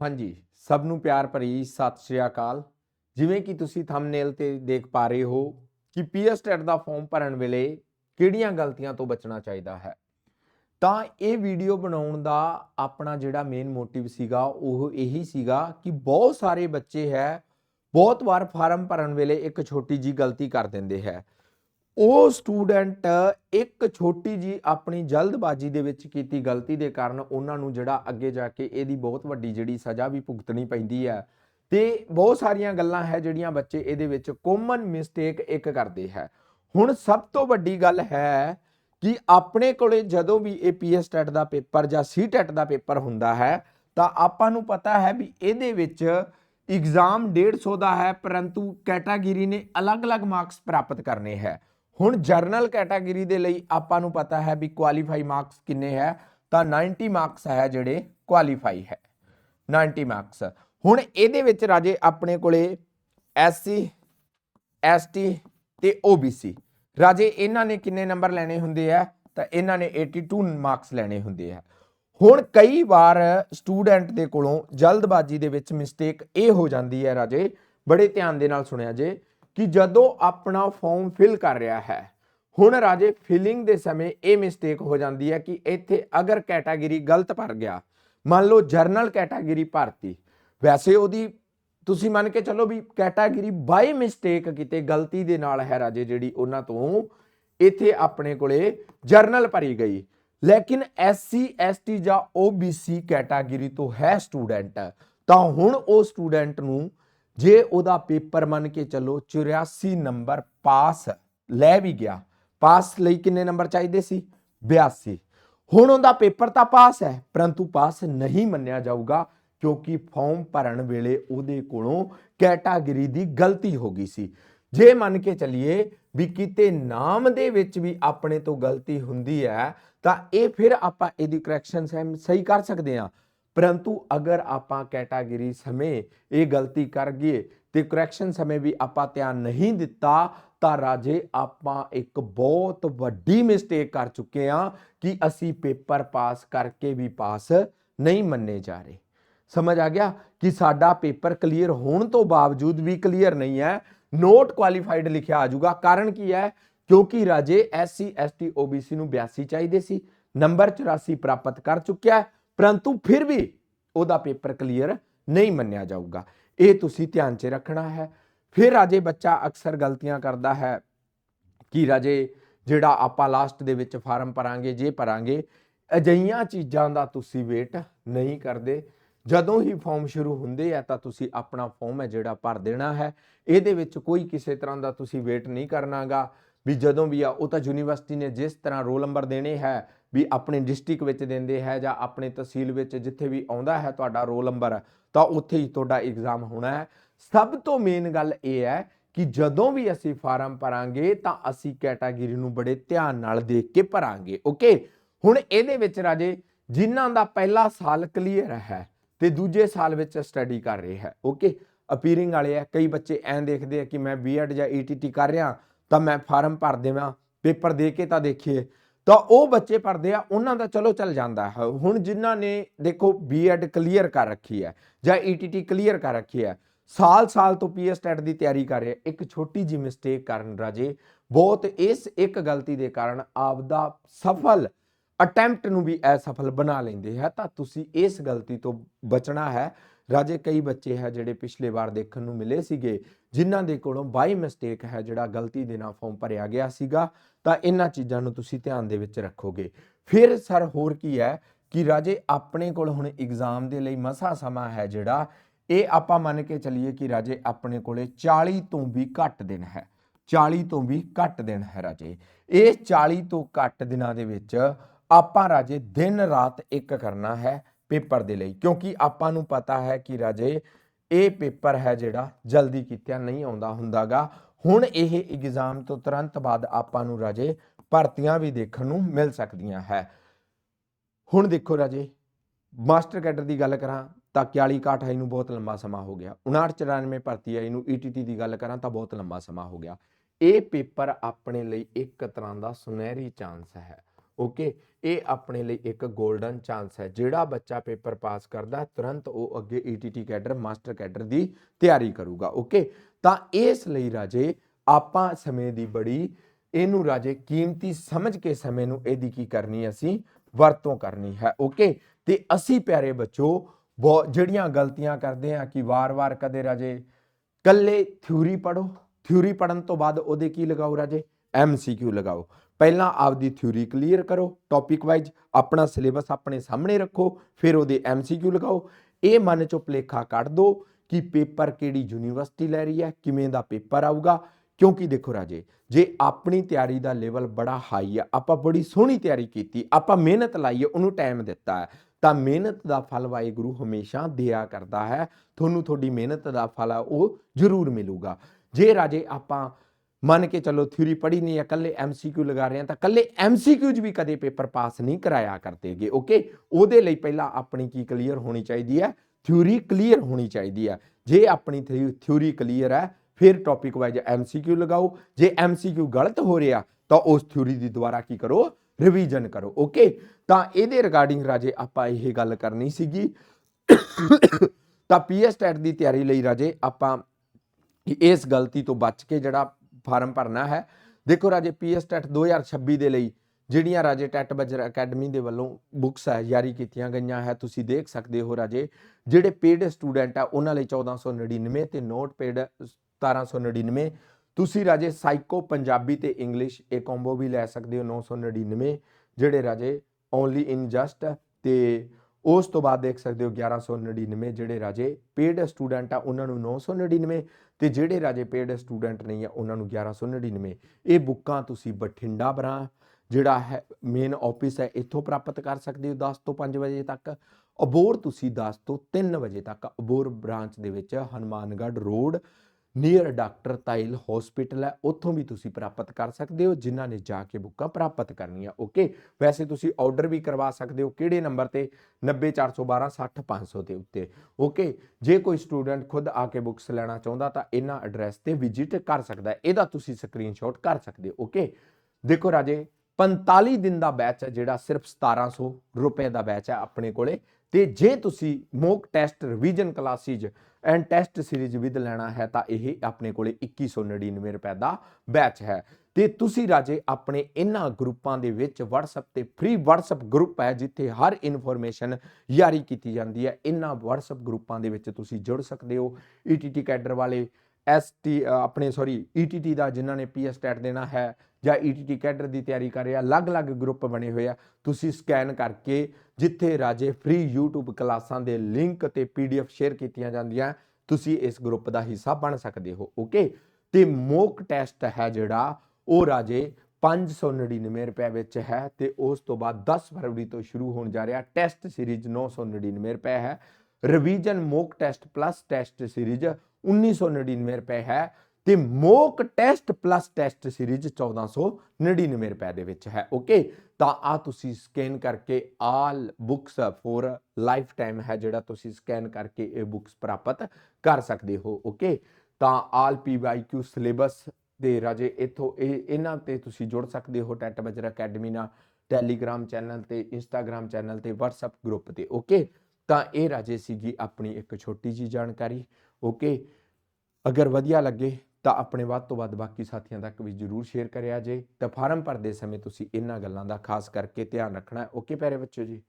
ਹਾਂਜੀ, ਸਭ ਨੂੰ ਪਿਆਰ ਭਰੀ ਸਤਿ ਸ਼੍ਰੀ ਅਕਾਲ। ਜਿਵੇਂ ਕਿ ਤੁਸੀਂ ਥੰਬਨੇਲ ਤੇ ਦੇਖ ਪਾ ਰਹੇ ਹੋ ਕਿ ਪੀਐਸ ਟੈਟ ਦਾ ਫਾਰਮ ਭਰਨ ਵੇਲੇ ਕਿਹੜੀਆਂ ਗਲਤੀਆਂ ਤੋਂ ਬਚਣਾ ਚਾਹੀਦਾ ਹੈ। ਤਾਂ ਇਹ ਵੀਡੀਓ ਬਣਾਉਣ ਦਾ ਆਪਣਾ ਜਿਹੜਾ ਮੇਨ ਮੋਟਿਵ ਸੀਗਾ, ਉਹ ਇਹੀ ਸੀਗਾ ਕਿ ਬਹੁਤ ਸਾਰੇ ਬੱਚੇ ਹੈ, ਬਹੁਤ ਵਾਰ ਫਾਰਮ ਭਰਨ ਵੇਲੇ ਇੱਕ ਛੋਟੀ ਜੀ ਗਲਤੀ ਕਰ ਦਿੰਦੇ ਹੈ। ਉਹ ਸਟੂਡੈਂਟ ਇੱਕ ਛੋਟੀ ਜੀ ਆਪਣੀ ਜਲਦਬਾਜ਼ੀ ਦੇ ਵਿੱਚ ਕੀਤੀ ਗਲਤੀ ਦੇ ਕਾਰਨ ਉਹਨਾਂ ਨੂੰ ਜਿਹੜਾ ਅੱਗੇ ਜਾ ਕੇ ਇਹਦੀ ਬਹੁਤ ਵੱਡੀ ਜਿਹੜੀ ਸਜ਼ਾ ਵੀ ਭੁਗਤਣੀ ਪੈਂਦੀ ਹੈ। ਤੇ ਬਹੁਤ ਸਾਰੀਆਂ ਗੱਲਾਂ ਹੈ ਜਿਹੜੀਆਂ ਬੱਚੇ ਇਹਦੇ ਵਿੱਚ ਕਾਮਨ ਮਿਸਟੇਕ ਇੱਕ ਕਰਦੇ ਹੈ। ਹੁਣ ਸਭ ਤੋਂ ਵੱਡੀ ਗੱਲ ਹੈ ਕਿ ਆਪਣੇ ਕੋਲੇ ਜਦੋਂ ਵੀ ਇਹ ਪੀਐਸ ਟੈਟ ਦਾ ਪੇਪਰ ਜਾਂ ਸੀ ਟੈਟ ਦਾ ਪੇਪਰ ਹੁੰਦਾ ਹੈ, ਤਾਂ ਆਪਾਂ ਨੂੰ ਪਤਾ ਹੈ ਵੀ ਇਹਦੇ ਵਿੱਚ ਐਗਜ਼ਾਮ 150 ਦਾ ਹੈ, ਪਰੰਤੂ ਕੈਟਾਗਰੀ ਨੇ ਅਲੱਗ-ਅਲੱਗ ਮਾਰਕਸ ਪ੍ਰਾਪਤ ਕਰਨੇ ਹੈ। ਹੁਣ ਜਰਨਲ ਕੈਟਾਗਰੀ ਦੇ ਲਈ ਆਪਾਂ ਨੂੰ ਪਤਾ ਹੈ ਵੀ ਕੁਆਲੀਫਾਈ ਮਾਰਕਸ ਕਿੰਨੇ ਹੈ, ਤਾਂ 90 ਮਾਰਕਸ ਹੈ ਜਿਹੜੇ ਕੁਆਲੀਫਾਈ ਹੈ। 90 ਮਾਰਕਸ ਹੁਣ ਇਹਦੇ ਵਿੱਚ ਰਾਜੇ ਆਪਣੇ ਕੋਲੇ ਐਸਸੀ ਐਸਟੀ ਤੇ OBC ਰਾਜੇ ਇਹਨਾਂ ਨੇ ਕਿੰਨੇ ਨੰਬਰ ਲੈਣੇ ਹੁੰਦੇ ਆ? ਤਾਂ ਇਹਨਾਂ ਨੇ 82 ਮਾਰਕਸ ਲੈਣੇ ਹੁੰਦੇ ਆ। ਹੁਣ ਕਈ ਵਾਰ ਸਟੂਡੈਂਟ ਦੇ ਕੋਲੋਂ ਜਲਦਬਾਜ਼ੀ ਦੇ ਵਿੱਚ ਮਿਸਟੇਕ ਇਹ ਹੋ ਜਾਂਦੀ ਹੈ ਰਾਜੇ। ਬੜੇ ਧਿਆਨ ਦੇ ਨਾਲ ਸੁਣਿਆ ਜੇ। ਕਿ ਜਦੋਂ ਆਪਣਾ ਫਾਰਮ ਫਿਲ ਕਰ ਰਿਹਾ ਹੈ, ਹੁਣ ਰਾਜੇ ਫਿਲਿੰਗ ਦੇ ਸਮੇਂ ਇਹ ਮਿਸਟੇਕ ਹੋ ਜਾਂਦੀ ਹੈ ਕਿ ਇੱਥੇ ਅਗਰ ਕੈਟਾਗਰੀ ਗਲਤ ਭਰ ਗਿਆ, ਮੰਨ ਲਓ ਜਰਨਲ ਕੈਟਾਗਰੀ ਭਰਤੀ, ਵੈਸੇ ਉਹਦੀ ਤੁਸੀਂ ਮੰਨ ਕੇ ਚੱਲੋ ਵੀ ਕੈਟਾਗਰੀ ਬਾਈ ਮਿਸਟੇਕ ਕਿਤੇ ਗਲਤੀ ਦੇ ਨਾਲ ਹੈ ਰਾਜੇ ਜਿਹੜੀ ਉਹਨਾਂ ਤੋਂ, ਇੱਥੇ ਆਪਣੇ ਕੋਲੇ ਜਰਨਲ ਭਰੀ ਗਈ। ਲੇਕਿਨ ਐਸਸੀ ਐਸਟੀ ਜਾਂ OBC ਕੈਟਾਗਰੀ ਤੋਂ ਹੈ ਸਟੂਡੈਂਟ ਤਾਂ ਹੁਣ ਉਹ ਸਟੂਡੈਂਟ ਨੂੰ ਜੇ ਉਹਦਾ ਪੇਪਰ ਮੰਨ ਕੇ ਚੱਲੋ 84 ਨੰਬਰ ਪਾਸ ਲੈ ਵੀ ਗਿਆ, ਪਾਸ ਲਈ ਕਿੰਨੇ ਨੰਬਰ ਚਾਹੀਦੇ ਸੀ? 82 ਹੁਣ ਉਹਦਾ ਪੇਪਰ ਤਾਂ ਪਾਸ ਹੈ, ਪਰੰਤੂ ਪਾਸ ਨਹੀਂ ਮੰਨਿਆ ਜਾਊਗਾ ਕਿਉਂਕਿ ਫਾਰਮ ਭਰਨ ਵੇਲੇ ਉਹਦੇ ਕੋਲੋਂ ਕੈਟਾਗਰੀ ਦੀ ਗਲਤੀ ਹੋ ਗਈ ਸੀ। ਜੇ ਮੰਨ ਕੇ ਚੱਲੀਏ ਵੀ ਕਿਤੇ ਨਾਮ ਦੇ ਵਿੱਚ ਵੀ ਆਪਣੇ ਤੋਂ ਗਲਤੀ ਹੁੰਦੀ ਹੈ, ਤਾਂ ਇਹ ਫਿਰ ਆਪਾਂ ਇਹਦੀ ਕਰੈਕਸ਼ਨ ਸਹੀ ਕਰ ਸਕਦੇ ਹਾਂ। ਪਰੰਤੂ ਅਗਰ ਆਪਾਂ ਕੈਟਾਗਰੀ ਸਮੇਂ ਇਹ ਗਲਤੀ ਕਰ ਗਏ ਤੇ ਕਰੈਕਸ਼ਨ ਸਮੇਂ ਵੀ ਆਪਾਂ ਧਿਆਨ ਨਹੀਂ ਦਿੱਤਾ, ਤਾਂ ਰਾਜੇ ਆਪਾਂ ਇੱਕ ਬਹੁਤ ਵੱਡੀ ਮਿਸਟੇਕ ਕਰ ਚੁੱਕੇ ਹਾਂ ਕਿ ਅਸੀਂ ਪੇਪਰ ਪਾਸ ਕਰਕੇ ਵੀ ਪਾਸ ਨਹੀਂ ਮੰਨੇ ਜਾ ਰਹੇ। ਸਮਝ ਆ ਗਿਆ ਕਿ ਸਾਡਾ ਪੇਪਰ ਕਲੀਅਰ ਹੋਣ ਤੋਂ ਬਾਵਜੂਦ ਵੀ ਕਲੀਅਰ ਨਹੀਂ ਹੈ। ਨੋਟ ਕੁਆਲੀਫਾਈਡ ਲਿਖਿਆ ਆ ਜਾਊਗਾ। ਕਾਰਨ ਕੀ ਹੈ? ਕਿਉਂਕਿ ਰਾਜੇ ਐਸਸੀ ਐਸਟੀ OBC ਨੂੰ 82 ਚਾਹੀਦੇ ਸੀ। ਨੰਬਰ 84 ਪ੍ਰਾਪਤ ਕਰ ਚੁੱਕਿਆ ਹੈ। ਪਰੰਤੂ ਫਿਰ ਵੀ ਉਹਦਾ ਪੇਪਰ ਕਲੀਅਰ ਨਹੀਂ ਮੰਨਿਆ ਜਾਊਗਾ। ਇਹ ਤੁਸੀਂ ਧਿਆਨ 'ਚ ਰੱਖਣਾ ਹੈ। ਫਿਰ ਰਾਜੇ ਬੱਚਾ ਅਕਸਰ ਗਲਤੀਆਂ ਕਰਦਾ ਹੈ ਕਿ ਰਾਜੇ ਜਿਹੜਾ ਆਪਾਂ ਲਾਸਟ ਦੇ ਵਿੱਚ ਫਾਰਮ ਭਰਾਂਗੇ, ਜੇ ਭਰਾਂਗੇ ਅਜਈਆਂ ਚੀਜ਼ਾਂ ਦਾ ਤੁਸੀਂ ਵੇਟ ਨਹੀਂ ਕਰਦੇ। ਜਦੋਂ ਹੀ ਫਾਰਮ ਸ਼ੁਰੂ ਹੁੰਦੇ ਆ ਤਾਂ ਤੁਸੀਂ ਆਪਣਾ ਫਾਰਮ ਹੈ ਜਿਹੜਾ ਭਰ ਦੇਣਾ ਹੈ। ਇਹਦੇ ਵਿੱਚ ਕੋਈ ਕਿਸੇ ਤਰ੍ਹਾਂ ਦਾ ਤੁਸੀਂ ਵੇਟ ਨਹੀਂ ਕਰਨਾਗਾ। ਵੀ ਜਦੋਂ ਵੀ ਆ, ਉਹ ਤਾਂ ਯੂਨੀਵਰਸਿਟੀ ਨੇ ਜਿਸ ਤਰ੍ਹਾਂ ਰੋਲ ਨੰਬਰ ਦੇਣੇ ਹੈ, ਵੀ ਆਪਣੇ ਡਿਸਟ੍ਰਿਕਟ ਵਿੱਚ ਦਿੰਦੇ ਹੈ ਜਾਂ ਆਪਣੇ ਤਹਿਸੀਲ ਵਿੱਚ ਜਿੱਥੇ ਵੀ ਆਉਂਦਾ ਹੈ ਤੁਹਾਡਾ ਰੋਲ ਨੰਬਰ, ਤਾਂ ਉੱਥੇ ਹੀ ਤੁਹਾਡਾ ਐਗਜ਼ਾਮ ਹੋਣਾ ਹੈ। ਸਭ ਤੋਂ ਮੇਨ ਗੱਲ ਇਹ ਹੈ ਕਿ ਜਦੋਂ ਵੀ ਅਸੀਂ ਫਾਰਮ ਭਰਾਂਗੇ, ਤਾਂ ਅਸੀਂ ਕੈਟਾਗਰੀ ਨੂੰ ਬੜੇ ਧਿਆਨ ਨਾਲ ਦੇਖ ਕੇ ਭਰਾਂਗੇ ਓਕੇ ਹੁਣ ਇਹਦੇ ਵਿੱਚ ਰਾਜੇ, ਜਿਨ੍ਹਾਂ ਦਾ ਪਹਿਲਾ ਸਾਲ ਕਲੀਅਰ ਹੈ ਤੇ ਦੂਜੇ ਸਾਲ ਵਿੱਚ ਸਟੱਡੀ ਕਰ ਰਹੇ ਹੈ ਓਕੇ ਅਪੀਅਰਿੰਗ ਵਾਲੇ ਆ ਕਈ ਬੱਚੇ ਐਂ ਦੇਖਦੇ ਆ ਕਿ ਮੈਂ ਬੀਐਡ ਜਾਂ ਈਟੀਟੀ ਕਰ ਰਿਹਾ ਤਾਂ ਮੈਂ ਫਾਰਮ ਭਰ ਦੇਵਾਂ, ਪੇਪਰ ਦੇ ਕੇ ਤਾਂ ਦੇਖੀਏ। ਤਾਂ ਉਹ ਬੱਚੇ ਪੜਦੇ ਆ, ਉਹਨਾਂ ਦਾ ਚਲੋ ਚੱਲ ਜਾਂਦਾ। ਹੈ ਹੁਣ ਜਿਨ੍ਹਾਂ ਨੇ ਦੇਖੋ ਬੀਐਡ ਕਲੀਅਰ ਕਰ ਰੱਖੀ ਹੈ ਜਾਂ ਈਟੀਟੀ ਕਲੀਅਰ ਕਰ ਰੱਖੀ ਹੈ, ਸਾਲ-ਸਾਲ ਤੋਂ ਪੀਐਸ ਟੈਟ ਦੀ ਤਿਆਰੀ ਕਰ ਰਿਹਾ ਇੱਕ ਛੋਟੀ ਜੀ ਮਿਸਟੇਕ ਕਰਨ ਰਾਜੇ, ਬਹੁਤ ਇਸ ਇੱਕ ਗਲਤੀ ਦੇ ਕਾਰਨ ਆਪਦਾ ਸਫਲ ਅਟੈਂਪਟ ਨੂੰ ਵੀ ਅਸਫਲ ਬਣਾ ਲੈਂਦੇ ਹੈ ਤਾਂ ਤੁਸੀਂ ਇਸ ਗਲਤੀ ਤੋਂ ਬਚਣਾ ਹੈ। ਰਾਜੇ ਕਈ ਬੱਚੇ ਹੈ ਜਿਹੜੇ ਪਿਛਲੇ ਵਾਰ ਦੇਖਣ ਨੂੰ ਮਿਲੇ ਸੀਗੇ, ਜਿਨ੍ਹਾਂ ਦੇ ਕੋਲੋਂ ਬਾਈ ਮਿਸਟੇਕ ਹੈ ਜਿਹੜਾ ਗਲਤੀ ਦੇ ਨਾਲ ਫਾਰਮ ਭਰਿਆ ਗਿਆ ਸੀਗਾ, ਤਾਂ ਇਹਨਾਂ ਚੀਜ਼ਾਂ ਨੂੰ ਤੁਸੀਂ ਧਿਆਨ ਦੇ ਵਿੱਚ ਰੱਖੋਗੇ। ਫਿਰ ਸਰ ਹੋਰ ਕੀ ਹੈ ਕਿ ਰਾਜੇ ਆਪਣੇ ਕੋਲ ਹੁਣ ਐਗਜ਼ਾਮ ਦੇ ਲਈ ਮਸਾ ਸਮਾਂ ਹੈ ਜਿਹੜਾ, ਇਹ ਆਪਾਂ ਮੰਨ ਕੇ ਚੱਲੀਏ ਕਿ ਰਾਜੇ ਆਪਣੇ ਕੋਲੇ 40 ਤੋਂ ਵੀ ਘੱਟ ਦਿਨ ਹੈ। 40 ਤੋਂ ਵੀ ਘੱਟ ਦਿਨ ਹੈ ਰਾਜੇ। ਇਹ 40 ਤੋਂ ਘੱਟ ਦਿਨਾਂ ਦੇ ਵਿੱਚ ਆਪਾਂ ਰਾਜੇ ਦਿਨ ਰਾਤ ਇੱਕ ਕਰਨਾ ਹੈ ਪੇਪਰ ਦੇ ਲਈ। ਕਿਉਂਕਿ ਆਪਾਂ ਨੂੰ ਪਤਾ ਹੈ ਕਿ ਰਾਜੇ, ਇਹ ਪੇਪਰ ਹੈ ਜਿਹੜਾ ਜਲਦੀ ਕੀਤਾ ਨਹੀਂ ਆਉਂਦਾ ਹੁੰਦਾਗਾ। ਹੁਣ ਇਹ ਐਗਜ਼ਾਮ ਤੋਂ ਤੁਰੰਤ ਬਾਅਦ ਆਪਾਂ ਨੂੰ ਰਾਜੇ ਭਰਤੀਆਂ ਵੀ ਦੇਖਣ ਨੂੰ ਮਿਲ ਸਕਦੀਆਂ ਹੈ। ਹੁਣ ਦੇਖੋ ਰਾਜੇ, ਮਾਸਟਰ ਕੈਡਰ ਦੀ ਗੱਲ ਕਰਾਂ ਤਾਂ 41 61 ਨੂੰ ਬਹੁਤ ਲੰਬਾ ਸਮਾਂ ਹੋ ਗਿਆ। 59 94 ਭਰਤੀ ਆਈ ਨੂੰ ਈਟੀਟੀ ਦੀ ਗੱਲ ਕਰਾਂ ਤਾਂ ਬਹੁਤ ਲੰਬਾ ਸਮਾਂ ਹੋ ਗਿਆ। ਇਹ ਪੇਪਰ ਆਪਣੇ ਲਈ ਇੱਕ ਤਰ੍ਹਾਂ ਦਾ ਸੁਨਹਿਰੀ ਚਾਂਸ ਹੈ। ਓਕੇ? ਇਹ ਆਪਣੇ ਲਈ ਇੱਕ 골ਡਨ ਚਾਂਸ ਹੈ। ਜਿਹੜਾ ਬੱਚਾ ਪੇਪਰ ਪਾਸ ਕਰਦਾ, ਤੁਰੰਤ ਉਹ ਅੱਗੇ ਈਟੀਟੀ ਕੈਡਰ, ਮਾਸਟਰ ਕੈਡਰ ਦੀ ਤਿਆਰੀ ਕਰੂਗਾ, ਓਕੇ? ਤਾਂ ਇਸ ਲਈ ਰਾਜੇ, ਆਪਾਂ ਸਮੇਂ ਦੀ ਬੜੀ, ਇਹਨੂੰ ਰਾਜੇ ਕੀਮਤੀ ਸਮਝ ਕੇ ਸਮੇਂ ਨੂੰ ਇਹਦੀ ਕੀ ਕਰਨੀ ਅਸੀਂ? ਵਰਤੋਂ ਕਰਨੀ ਹੈ, ਓਕੇ? ਤੇ ਅਸੀਂ ਪਿਆਰੇ ਬੱਚੋ ਬਹੁਤ ਜਿਹੜੀਆਂ ਗਲਤੀਆਂ ਕਰਦੇ ਆ ਕਿ ਵਾਰ-ਵਾਰ ਕਦੇ ਰਾਜੇ ਕੱਲੇ ਥਿਊਰੀ ਪੜੋ ਥਿਊਰੀ ਪੜਨ ਤੋਂ ਬਾਅਦ ਉਹਦੇ ਕੀ ਲਗਾਓ ਰਾਜੇ? ਐਮਸੀਕਿਊ ਲਗਾਓ। ਪਹਿਲਾਂ ਆਪਦੀ ਥਿਊਰੀ ਕਲੀਅਰ ਕਰੋ ਟੌਪਿਕ ਵਾਈਜ਼ ਆਪਣਾ ਸਿਲੇਬਸ ਆਪਣੇ ਸਾਹਮਣੇ ਰੱਖੋ, ਫਿਰ ਉਹਦੇ ਐਮਸੀਕਿਊ ਲਗਾਓ। ਇਹ ਮਨ ਚੋਂ ਭੁਲੇਖਾ ਕੱਢ ਦਿਓ ਕਿ ਪੇਪਰ ਕਿਹੜੀ ਯੂਨੀਵਰਸਿਟੀ ਲੈ ਰਹੀ ਹੈ, ਕਿਵੇਂ ਦਾ ਪੇਪਰ ਆਊਗਾ। ਕਿਉਂਕਿ ਦੇਖੋ ਰਾਜੇ, ਜੇ ਆਪਣੀ ਤਿਆਰੀ ਦਾ ਲੈਵਲ ਬੜਾ ਹਾਈ ਆ, ਆਪਾਂ ਬੜੀ ਸੋਹਣੀ ਤਿਆਰੀ ਕੀਤੀ, ਆਪਾਂ ਮਿਹਨਤ ਲਾਈ ਹੈ ਉਹਨੂੰ ਟਾਈਮ ਦਿੱਤਾ ਹੈ, ਤਾਂ ਮਿਹਨਤ ਦਾ ਫਲ ਵਾਹਿਗੁਰੂ ਹਮੇਸ਼ਾ ਦਿਆ ਕਰਦਾ ਹੈ। ਤੁਹਾਨੂੰ ਤੁਹਾਡੀ ਮਿਹਨਤ ਦਾ ਫਲ ਆ, ਉਹ ਜ਼ਰੂਰ ਮਿਲੂਗਾ। ਜੇ ਰਾਜੇ ਆਪਾਂ ਮੰਨ ਕੇ ਚੱਲੋ ਥਿਊਰੀ ਪੜ੍ਹੀ ਨਹੀਂ ਹੈ ਕੱਲੇ ਐਮਸੀਕਿਊ ਲਗਾ ਰਹੇ ਹਾਂ, ਤਾਂ ਕੱਲੇ ਐਮਸੀਕਿਊ 'ਚ ਵੀ ਕਦੇ ਪੇਪਰ ਪਾਸ ਨਹੀਂ ਕਰਾਇਆ ਕਰਦੇਗੇ ਓਕੇ ਉਹਦੇ ਲਈ ਪਹਿਲਾਂ ਆਪਣੀ ਕੀ ਕਲੀਅਰ ਹੋਣੀ ਚਾਹੀਦੀ ਹੈ? ਥਿਊਰੀ ਕਲੀਅਰ ਹੋਣੀ ਚਾਹੀਦੀ ਹੈ। ਜੇ ਆਪਣੀ ਥਿਊਰੀ ਕਲੀਅਰ ਹੈ, ਫਿਰ ਟੌਪਿਕ ਵਾਈਜ਼ ਐਮਸੀਕਿਊ ਲਗਾਓ। ਜੇ ਐਮਸੀਕਿਊ ਗਲਤ ਹੋ ਰਿਹਾ, ਤਾਂ ਉਸ ਥਿਊਰੀ ਦੀ ਦੁਬਾਰਾ ਕੀ ਕਰੋ? ਰਿਵੀਜ਼ਨ ਕਰੋ ਓਕੇ ਤਾਂ ਇਹਦੇ ਰਿਗਾਰਡਿੰਗ ਰਾਜੇ ਆਪਾਂ ਇਹ ਗੱਲ ਕਰਨੀ ਸੀਗੀ। ਤਾਂ ਪੀਐਸ ਟੈਟ ਦੀ ਤਿਆਰੀ ਲਈ ਰਾਜੇ ਆਪਾਂ ਇਸ ਗਲਤੀ ਤੋਂ ਬਚ ਕੇ ਜਿਹੜਾ ਫਾਰਮ ਭਰਨਾ ਹੈ। ਦੇਖੋ ਰਾਜੇ ਪੀਐਸ ਟੈਟ 2026 ਦੇ ਲਈ ਜਿਹੜੀਆਂ ਰਾਜੇ ਟੈਟ ਬਜਰ ਅਕੈਡਮੀ ਦੇ ਵੱਲੋਂ ਬੁੱਕਸ ਹੈ, ਜਾਰੀ ਕੀਤੀਆਂ ਗਈਆਂ ਹੈ, ਤੁਸੀਂ ਦੇਖ ਸਕਦੇ ਹੋ ਰਾਜੇ, ਜਿਹੜੇ ਪੇਡ ਸਟੂਡੈਂਟ ਆ, ਉਹਨਾਂ ਲਈ 1499 ਤੇ ਨੋਟ ਪੇਡ 1799 ਤੁਸੀਂ ਰਾਜੇ ਸਾਈਕੋ ਪੰਜਾਬੀ ਤੇ ਇੰਗਲਿਸ਼ ਇਹ ਕੰਬੋ ਵੀ ਲੈ ਸਕਦੇ ਹੋ 999 ਜਿਹੜੇ ਰਾਜੇ ਓਨਲੀ ਇਨ ਜਸਟ ਤੇ ਉਸ ਤੋਂ ਬਾਅਦ ਦੇਖ ਸਕਦੇ ਹੋ 1199 ਜਿਹੜੇ ਰਾਜੇ ਪੇਡ ਸਟੂਡੈਂਟ ਆ, ਉਹਨਾਂ ਨੂੰ 999 ਤੇ ਜਿਹੜੇ ਰਾਜੇ ਪੇਡ ਸਟੂਡੈਂਟ ਨਹੀਂ ਆ, ਉਹਨਾਂ ਨੂੰ 1199 ਇਹ ਬੁੱਕਾਂ ਤੁਸੀਂ ਬਠਿੰਡਾ ਬਰਾ, ਜਿਹੜਾ ਹੈ ਮੇਨ ਆਫਿਸ ਹੈ, ਇੱਥੋਂ ਪ੍ਰਾਪਤ ਕਰ ਸਕਦੇ ਹੋ 10 ਤੋਂ 5 ਵਜੇ ਤੱਕ। ਅਬੋਰ ਤੁਸੀਂ 10 ਤੋਂ 3 ਵਜੇ ਤੱਕ ਅਬੋਰ ਬ੍ਰਾਂਚ ਦੇ ਵਿੱਚ Hanumangarh road near doctor Tayal hospital ਹੈ। ਉੱਥੋਂ ਵੀ ਤੁਸੀਂ ਪ੍ਰਾਪਤ ਕਰ ਸਕਦੇ ਹੋ, ਜਿਨ੍ਹਾਂ ਨੇ ਜਾ ਕੇ ਬੁੱਕਾਂ ਪ੍ਰਾਪਤ ਕਰਨੀਆਂ। ਓਕੇ ਵੈਸੇ ਤੁਸੀਂ ਆਰਡਰ ਵੀ ਕਰਵਾ ਸਕਦੇ ਹੋ। ਕਿਹੜੇ ਨੰਬਰ ਤੇ? 90412 60500 ਦੇ ਉੱਤੇ। ਓਕੇ ਜੇ ਕੋਈ ਸਟੂਡੈਂਟ ਖੁਦ ਆ ਕੇ ਬੁੱਕਸ ਲੈਣਾ ਚਾਹੁੰਦਾ ਤਾਂ ਇਹਨਾਂ ਐਡਰੈਸ ਤੇ ਵਿਜ਼ਿਟ ਕਰ ਸਕਦਾ ਹੈ। ਇਹਦਾ ਤੁਸੀਂ ਸਕਰੀਨਸ਼ਾਟ ਕਰ ਸਕਦੇ ਹੋ। ਓਕੇ ਦੇਖੋ ਰਾਜੇ 45 ਦਿਨ ਦਾ ਬੈਚ ਹੈ, ਜਿਹੜਾ ਸਿਰਫ 1700 ਰੁਪਏ ਦਾ ਬੈਚ ਹੈ ਆਪਣੇ ਕੋਲੇ। ਤੇ ਜੇ ਤੁਸੀਂ mock test revision classes and test series with ਲੈਣਾ ਹੈ ਤਾਂ ਇਹ ਆਪਣੇ ਕੋਲੇ 2199 ਰੁਪਏ ਦਾ ਬੈਚ ਹੈ। ਤੇ ਤੁਸੀਂ ਰਾਜੇ ਆਪਣੇ ਇਹਨਾਂ ਗਰੁੱਪਾਂ ਦੇ ਵਿੱਚ WhatsApp ਤੇ ਫ੍ਰੀ WhatsApp ਗਰੁੱਪ ਹੈ, ਜਿੱਥੇ ਹਰ ਇਨਫੋਰਮੇਸ਼ਨ ਜਾਰੀ ਕੀਤੀ ਜਾਂਦੀ ਹੈ। ਇਹਨਾਂ WhatsApp ਗਰੁੱਪਾਂ ਦੇ ਵਿੱਚ ਤੁਸੀਂ ਜੁੜ ਸਕਦੇ ਹੋ। ETT ਕੈਡਰ ਵਾਲੇ ਐਸਟੀ ਆਪਣੇ ਸੌਰੀ ETT ਦਾ ਜਿਨ੍ਹਾਂ ਨੇ ਪੀਐਸ ਟੈਟ ਦੇਣਾ ਹੈ ਜਾਂ ETT ਕੈਡਰ ਦੀ ਤਿਆਰੀ ਕਰ ਰਿਹਾ, ਅਲੱਗ-ਅਲੱਗ ਗਰੁੱਪ ਬਣੇ ਹੋਏ ਆ। ਤੁਸੀਂ ਸਕੈਨ ਕਰਕੇ ਜਿੱਥੇ ਰਾਜੇ ਫ੍ਰੀ YouTube ਕਲਾਸਾਂ ਦੇ ਲਿੰਕ ਤੇ PDF ਸ਼ੇਅਰ ਕੀਤੀਆਂ ਜਾਂਦੀਆਂ, ਤੁਸੀਂ ਇਸ ਗਰੁੱਪ ਦਾ ਹਿੱਸਾ ਬਣ ਸਕਦੇ ਹੋ ਓਕੇ ਤੇ ਮੋਕ ਟੈਸਟ ਹੈ ਜਿਹੜਾ, ਉਹ ਰਾਜੇ 599 ਰੁਪਏ ਵਿੱਚ ਹੈ ਤੇ ਉਸ ਤੋਂ ਬਾਅਦ 10 ਫਰਵਰੀ ਤੋਂ ਸ਼ੁਰੂ ਹੋਣ ਜਾ ਰਿਹਾ, ਟੈਸਟ ਸੀਰੀਜ਼ 999 ਰੁਪਏ ਹੈ। Revision mock test plus test series 1999 ਰੁਪਏ ਹੈ ਤੇ mock test plus test series 1499 ਰੁਪਏ ਦੇ ਵਿੱਚ ਹੈ। ਓਕੇ, ਤਾਂ ਆ ਤੁਸੀਂ ਸਕੈਨ ਕਰਕੇ all books for life time ਹੈ ਜਿਹੜਾ ਤੁਸੀਂ ਸਕੈਨ ਕਰਕੇ ਇਹ ਬੁੱਕਸ ਪ੍ਰਾਪਤ ਕਰ ਸਕਦੇ ਹੋ। ਓਕੇ, ਤਾਂ ਆਲ ਪੀਵਾਈਕਿਊ ਸਿਲੇਬਸ ਦੇ ਰਾਜੇ ਇਥੋਂ ਇਹ ਇਹਨਾਂ ਤੇ ਤੁਸੀਂ ਜੁੜ ਸਕਦੇ ਹੋ ਟੈਟ ਬਜਰ ਅਕੈਡਮੀ ਨਾਲ, ਟੈਲੀਗ੍ਰਾਮ ਚੈਨਲ ਤੇ, ਇੰਸਟਾਗ੍ਰਾਮ ਚੈਨਲ ਤੇ WhatsApp ਗਰੁੱਪ ਤੇ। ਓਕੇ ਤਾਂ ਇਹ ਰਾਜੇ ਸੀਗੀ ਆਪਣੀ ਇੱਕ ਛੋਟੀ ਜੀ ਜਾਣਕਾਰੀ। ਓਕੇ, ਅਗਰ ਵਧੀਆ ਲੱਗੇ ਤਾਂ ਆਪਣੇ ਵੱਧ ਤੋਂ ਵੱਧ ਬਾਕੀ ਸਾਥੀਆਂ ਤੱਕ ਵੀ ਜਰੂਰ ਸ਼ੇਅਰ ਕਰਿਆ ਜੇ। ਤਾਂ ਫਾਰਮ ਭਰਦੇ ਸਮੇਂ ਤੁਸੀਂ ਇਹਨਾਂ ਗੱਲਾਂ ਦਾ ਖਾਸ ਕਰਕੇ ਧਿਆਨ ਰੱਖਣਾ ਹੈ। ਓਕੇ, ਪਿਆਰੇ ਬੱਚਿਓ ਜੀ।